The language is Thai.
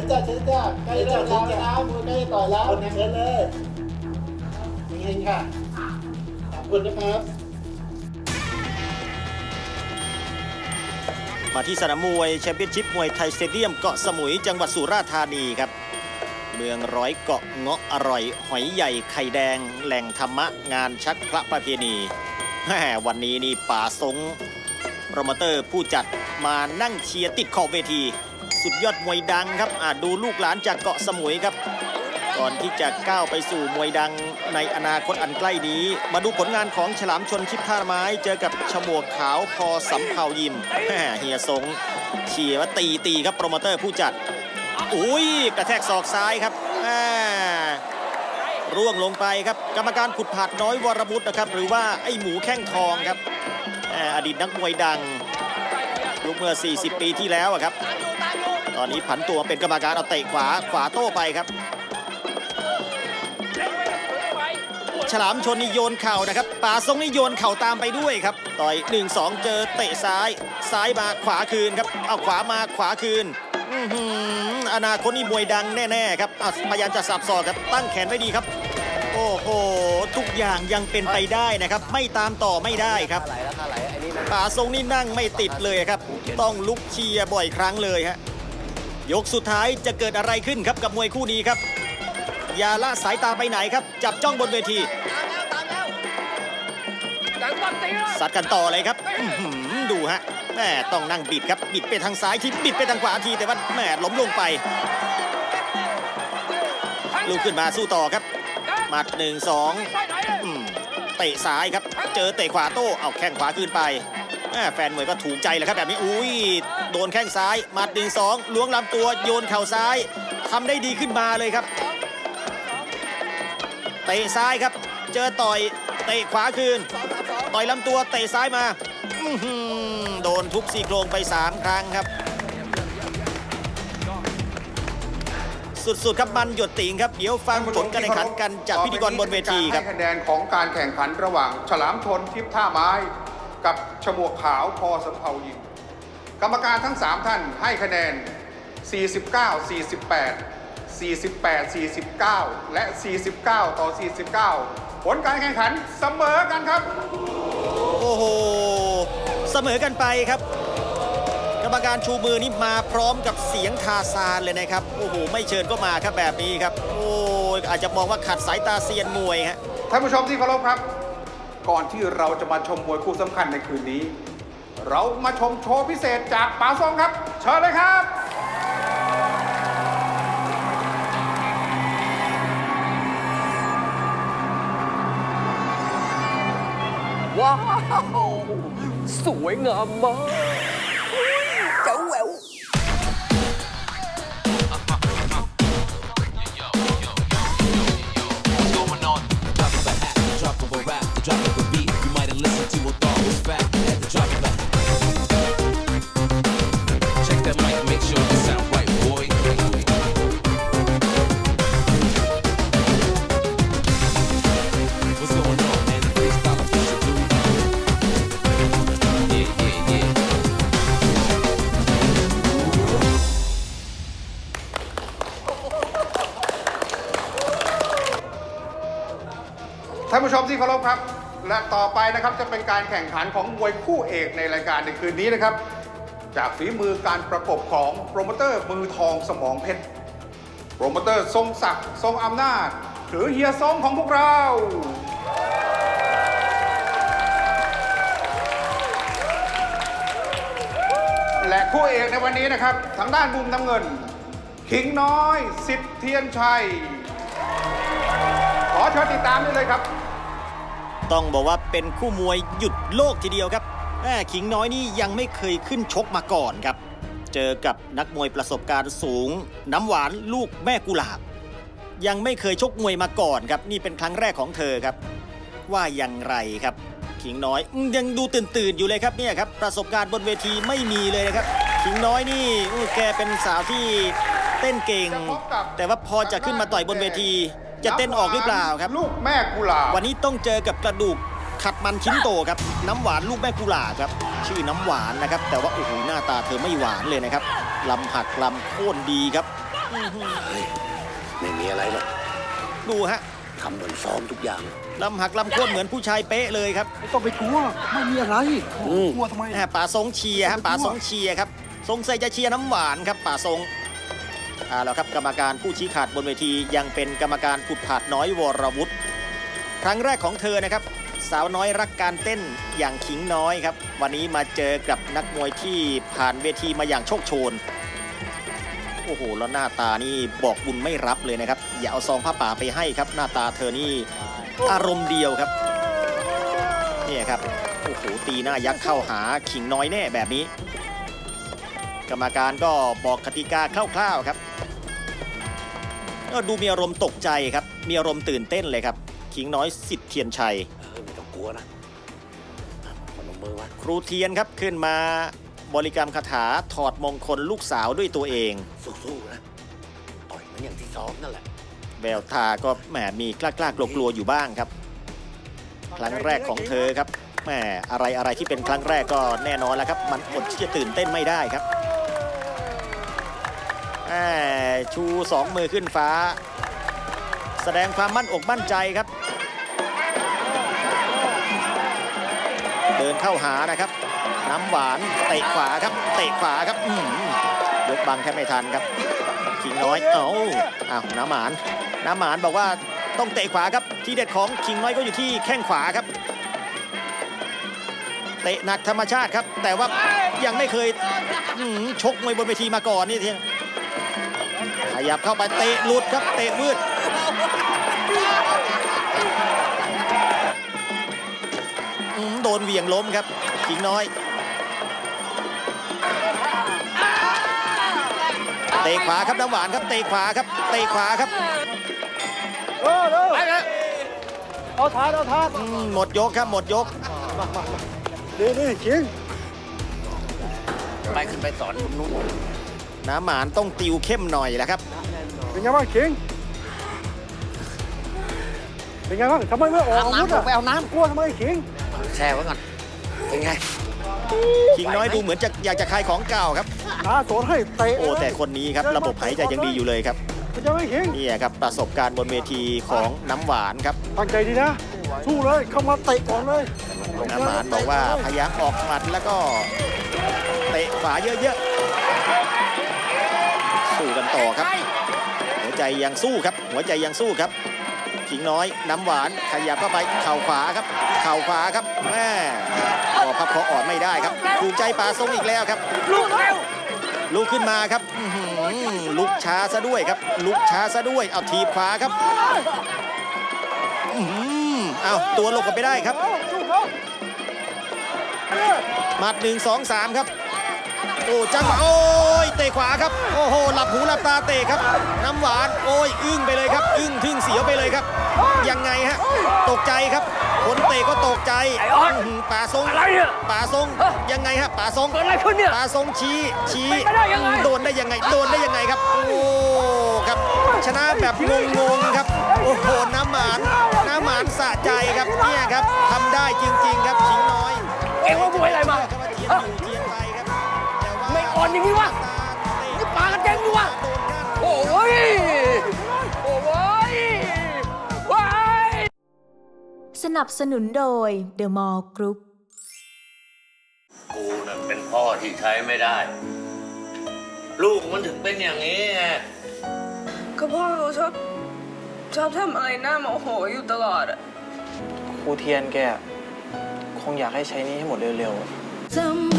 ญจ้าเชิญจ้าใกล้เริ่มแล้วนะมือใกล้ต่อยแล้วเชิญเลยเฮงๆค่ะขอบคุณนะครับมาที่สนามมวยแชมเปี้ยนชิพมวยไทยสเตเดียมเกาะสมุยจังหวัดสุราษฎร์ธานีครับ เมืองร้อยเกาะเงาะอร่อย หอยใหญ่ไข่แดง แหล่งธรรมะงานชักพระประเพณีแหมวันนี้นี่ป่าสงโปรโมเตอร์ผู้จัดมานั่งเชียร์ติดขอบเวที สุดยอดมวยดังครับอดูลูกหลานจากเกาะสมุยครับ ก่อนที่จะก้าวไปสู่มวยดังในอนาคตอันใกล้นี้ มาดูผลงานของฉลามชนชิปท่าไม้ เจอกับฉมวกขาวพอสำเภายิมแหม่เฮียสงเชียร์ว่าตีตีครับโปรโมเตอร์ผู้จัดอุ้ยกระแทกศอกซ้ายครับร่วงลงไปครับ กรรมการขุดผาดน้อยวรบุตรนะครับ หรือว่าไอ้หมูแข้งทองครับอดีตนักมวยดังยุคเมื่อ 40 ปีที่แล้วครับ ตอนนี้ผันตัวเป็นกรรมการเอาเตะขวาขวาโต้ไปครับ ฉลามชนนี่โยนเข่านะครับป่าทรงนี่โยนเข่าตามไปด้วยครับ ต่อย 1 2 เจอเตะซ้าย ซ้ายมาขวาคืนครับเอาขวามาขวาคืนอื้อหืออนาคตนี่มวยดังแน่ๆครับพยายามจะสับศอกครับตั้งแขนไว้ดีครับ โอ้โหทุกอย่างยังเป็นไปได้นะครับ ไม่ตามต่อไม่ได้ครับป่าทรงนี่นั่งไม่ติดเลยครับ ต้องลุกเชียร์บ่อยครั้งเลยฮะ ยกสุดท้ายจะเกิดอะไรขึ้นครับกับมวยคู่นี้ครับอย่าละสายตาไปไหนครับ จับจ้องบนเวทีสัดกันต่อเลยครับอื้อหือดูฮะแม่ต้องนั่งบิดครับ บิดไปทางซ้ายทีบิดไปทางขวาทีแต่ว่าแม่ล้มลงไปลุกขึ้นมาสู้ต่อครับหมัดหนึ่งสองอืมเตะซ้ายครับ เจอเตะขวาโต้เอาแข้งขวาขึ้นไป แฟนมวยก็ถูกใจแหละครับแบบนี้อุ้ยโดนแข้งซ้ายมัดหนึ่งสองล้วงลำตัวโยนเข่าซ้ายทำได้ดีขึ้นมาเลยครับเตะซ้ายครับ เจอต่อยเตะขวาคืน ต่อยลำตัวเตะซ้ายมาโดนทุบซี่โครงไป 3 ครั้งครับ สุดๆครับมันหยดติ่งครับ เดี๋ยวฟังผลการแข่งขันกันจากพิธีกรบนเวทีครับให้คะแนนของการแข่งขันระหว่าง ฉลามชนทิพท่าไม้ กับฉมวกขาวพอสำเภายิม กรรมการทั้ง 3 ท่านให้คะแนน 49 48 48 49 และ 49 ต่อ 49 ผลการแข่งขันเสมอกันครับ โอ้โห เสมอกันไปครับ กรรมการชูมือนี่มาพร้อมกับเสียงทาซานเลยนะครับ โอ้โห ไม่เชิญก็มาครับแบบนี้ครับ โอ้ยอาจจะมองว่าขัดสายตาเซียนมวยฮะ ท่านผู้ชมที่เคารพครับ ก่อนที่เราจะมาชมมวยคู่สำคัญในคืนนี้ เรามาชมโชว์พิเศษจากป๋าซองครับ เชิญเลยครับ ว้าว สวยงามมากานผู้ชมที่เคารพครับ และต่อไปนะครับจะเป็นการแข่งขันของมวยคู่เอกในรายการในคืนนี้นะครับ จากฝีมือการประกบของโปรโมเตอร์มือทองสมองเพชรโปรโมเตอร์ทรงศักดิ์ทรงอำนาจ หรือเฮียซองของพวกเราและคู่เอกในวันนี้นะครับ ทางด้านมุมน้ำเงิน ขิงน้อยสิทธิ์เทียนชัย ขอเชิญติดตามได้เลยครับ ต้องบอกว่าเป็นคู่มวยหยุดโลกทีเดียวครับแม่ขิงน้อยนี่ยังไม่เคยขึ้นชกมาก่อนครับ เจอกับนักมวยประสบการณ์สูง น้ำหวานลูกแม่กุหลาบ ยังไม่เคยชกมวยมาก่อนครับ นี่เป็นครั้งแรกของเธอครับ ว่าอย่างไรครับ ขิงน้อยยังดูตื่นตื่นอยู่เลยครับเนี่ยครับประสบการณ์บนเวทีไม่มีเลยนะครับ ขิงน้อยนี่แกเป็นสาวที่เต้นเก่ง แต่ว่าพอจะขึ้นมาต่อยบนเวที จะเต้นออกหรือเปล่าครับ ลูกแม่กุหลาบวันนี้ต้องเจอกับกระดูกขัดมันชิ้นโตครับ น้ำหวานลูกแม่กุหลาบครับ ชื่อน้ำหวานนะครับ แต่ว่าโอ้โหหน้าตาเธอไม่หวานเลยนะครับลำหักลำโค่นดีครับ ไม่มีอะไรหรอกดูฮะทำเหมือนซ้อมทุกอย่างลำหักลำโค่นเหมือนผู้ชายเป๊ะเลยครับไม่ต้องไปกลัวไม่มีอะไรอืมกลัวทำไมแหม่ป่าทรงเชียร์ฮะป่าทรงเชียร์ครับทรงใส่จะเชียร์น้ำหวานครับป่าทรง อ่าแล้วครับกรรมการผู้ชี้ขาดบนเวทียังเป็นกรรมการผุดผาดน้อยวรวุฒิครั้งแรกของเธอนะครับ สาวน้อยรักการเต้นอย่างขิงน้อยครับ วันนี้มาเจอกับนักมวยที่ผ่านเวทีมาอย่างโชคโชน โอ้โห แล้วหน้าตานี่บอกบุญไม่รับเลยนะครับ อย่าเอาซองผ้าป่าไปให้ครับ หน้าตาเธอนี่อารมณ์เดียวครับเนี่ยครับโอ้โหตีหน้ายักษ์เข้าหาขิงน้อยแน่แบบนี้ กรรมการก็บอกกติกาคร่าวๆครับ ก็ดูมีอารมณ์ตกใจครับ มีอารมณ์ตื่นเต้นเลยครับขิงน้อยสิทธิ์เทียนชัย เออไม่ต้องกลัวนะอะพนมมือไว้ครูเทียนครับขึ้นมาบริกรรมคาถาถอดมงคลลูกสาวด้วยตัวเอง สู้ๆนะต่อยเหมันอย่างที่ซ้อมนั่นแหละ แววตาก็แหมมีกล้ากล้ากลัวๆอยู่บ้างครับ ครั้งแรกของเธอครับแหมอะไรอะไรที่เป็นครั้งแรกก็แน่นอนแล้วครับ มันอดที่จะตื่นเต้นไม่ได้ครับแหม ชูสองมือขึ้นฟ้า แสดงความมั่นอกมั่นใจครับ เดินเข้าหานะครับ น้ำหวานเตะขวาครับ เตะขวาครับยกบังแค่ไม่ทันครับขิงน้อยเอ้าอ้าวน้ำหมานน้ำหมานบอกว่าต้องเตะขวาครับที่เด็ดของขิงน้อยก็อยู่ที่แข้งขวาครับเตะหนักธรรมชาติครับ แต่ว่ายังไม่เคยชกมวยบนเวทีมาก่อนนี่ที ขยับเข้าไปเตะหลุดครับเตะวืดอื้อหือโดนเหวี่ยงล้มครับขิงน้อย เตะขวาครับน้ำหวานครับเตะขวาครับเตะขวาครับเออเร็วเอาทานเอาทานอืมหมดยกครับหมดยกนี่นี่คิงไปขึ้นไปสอนตรงนู้น น้ำหมานต้องติวเข้มหน่อยแหละครับ เป็นไงบ้างคิง เป็นไงบ้างทำไมไม่ออกอาวุธอะไปเอาน้ำกลัวทำไมคิงแช่ไว้ก่อน เป็นไง คิงน้อยดูเหมือนจะอยากจะคลายของเก่าครับนาสนให้เตะโอ้แต่คนนี้ครับระบบหายใจยังดีอยู่เลยครับเป็นยังไงคิง นี่ครับประสบการณ์บนเวทีของน้ำหวานครับ ตั้งใจดีนะ สู้เลย เข้ามาเตะก่อนเลยน้ำหวานบอกว่าพยายามออกหมัดแล้วก็เตะขวาเยอะๆ สู้กันต่อครับ หัวใจยังสู้ครับ หัวใจยังสู้ครับขิงน้อยน้ำหวานขยับเข้าไปเข่าขวาครับ เข่าขวาครับแม่พอพับคออ่อนไม่ได้ครับถูกใจปลาทรงอีกแล้วครับลุกเร็วลุกขึ้นมาครับอื้อหือลุกช้าซะด้วยครับ ลุกช้าซะด้วยเอาทีบขวาครับอื้อหือเอาตัวหลบกันไปได้ครับหมัดหนึ่งสองสามครับ โอ้จังหวะโอ้ยเตะขวาครับ โอ้โหหลับหูหลับตาเตะครับ น้ำหวานโอ้ยอึ้งไปเลยครับ อึ้งทึ่งเสียวไปเลยครับ ยังไงฮะตกใจครับคนเตะก็ตกใจไอ้ออสอื้อหือป่าทรงอะไรเนี่ยป่าทรงยังไงฮะป่าทรงเกิดอะไรขึ้นเนี่ยป่าทรงชี้ชี้เป็นไปได้ยังไงโดนได้ยังไงโดนได้ยังไงครับ โอ้ครับชนะแบบงงๆครับ โอ้โหน้ำหมานน้ำหมานสะใจครับเนี่ยครับทำได้จริง ๆ ครับขิงน้อยเอ็งว่ามวยอะไรมา อ่อนอย่างนี้วะนี่ปลากระเจงดูวะโอ้ยโอ้ยว้ายสนับสนุนโดย The Mall Group กูน่ะเป็นพ่อที่ใช้ไม่ได้ ลูกมันถึงเป็นอย่างนี้ไงก็พ่อเขาชอบชอบทำอะไรหน้าโมโหอยู่ตลอดอะครูเทียนแกอะคงอยากให้ใช้หนี้ให้หมดเร็วๆทำ